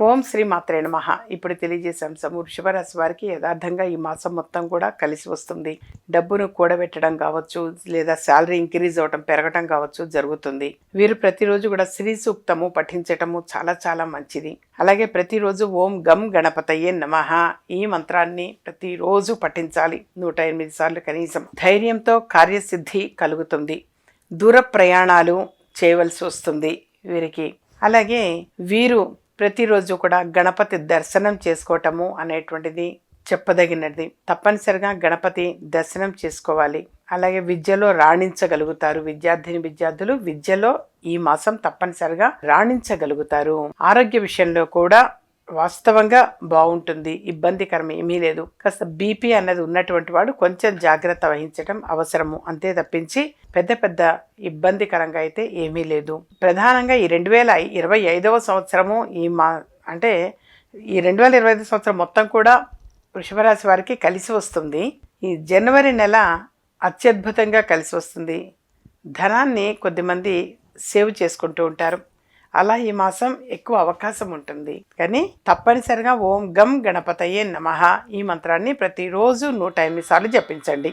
ఓం శ్రీ మాత్రే నమః. ఇప్పుడు తెలియజేసే అంశం వృషభరాశి వారికి యథార్థంగా ఈ మాసం మొత్తం కూడా కలిసి వస్తుంది. డబ్బును కూడబెట్టడం కావచ్చు లేదా శాలరీ ఇంక్రీజ్ అవటం పెరగటం కావచ్చు జరుగుతుంది. వీరు ప్రతిరోజు కూడా శ్రీ సూక్తము పఠించటము చాలా చాలా మంచిది. అలాగే ప్రతిరోజు ఓం గం గణపతయ్యే నమః. ఈ మంత్రాన్ని ప్రతిరోజు పఠించాలి. నూట ఎనిమిది సార్లు కనీసం ధైర్యంతో కార్యసిద్ధి కలుగుతుంది. దూర ప్రయాణాలు చేయవలసి వస్తుంది వీరికి. అలాగే వీరు ప్రతిరోజు కూడా గణపతి దర్శనం చేసుకోవటము అనేటువంటిది చెప్పదగినది. తప్పనిసరిగా గణపతి దర్శనం చేసుకోవాలి. అలాగే విద్యలో రాణించగలుగుతారు. విద్యార్థిని విద్యార్థులు విద్యలో ఈ మాసం తప్పనిసరిగా రాణించగలుగుతారు. ఆరోగ్య విషయంలో కూడా వాస్తవంగా బాగుంటుంది ఇబ్బందికరం ఏమీ లేదు. కాస్త బీపీ అన్నది ఉన్నటువంటి వాడు కొంచెం జాగ్రత్త వహించడం అవసరము. అంతే తప్పించి పెద్ద పెద్ద ఇబ్బందికరంగా అయితే ఏమీ లేదు. ప్రధానంగా ఈ రెండు వేల ఇరవై ఐదవ సంవత్సరము ఈ మా అంటే ఈ రెండు వేల ఇరవై ఐదు సంవత్సరం మొత్తం కూడా వృషభరాశి వారికి కలిసి వస్తుంది. ఈ జనవరి నెల అత్యద్భుతంగా కలిసి వస్తుంది. ధనాన్ని కొద్దిమంది సేవ్ చేసుకుంటూ ఉంటారు. అలా ఈ మాసం ఎక్కువ అవకాశం ఉంటుంది. కానీ తప్పనిసరిగా ఓం గం గణపతయే నమ ఈ మంత్రాన్ని ప్రతిరోజు నూట ఎనిమిది సార్లు జపించండి.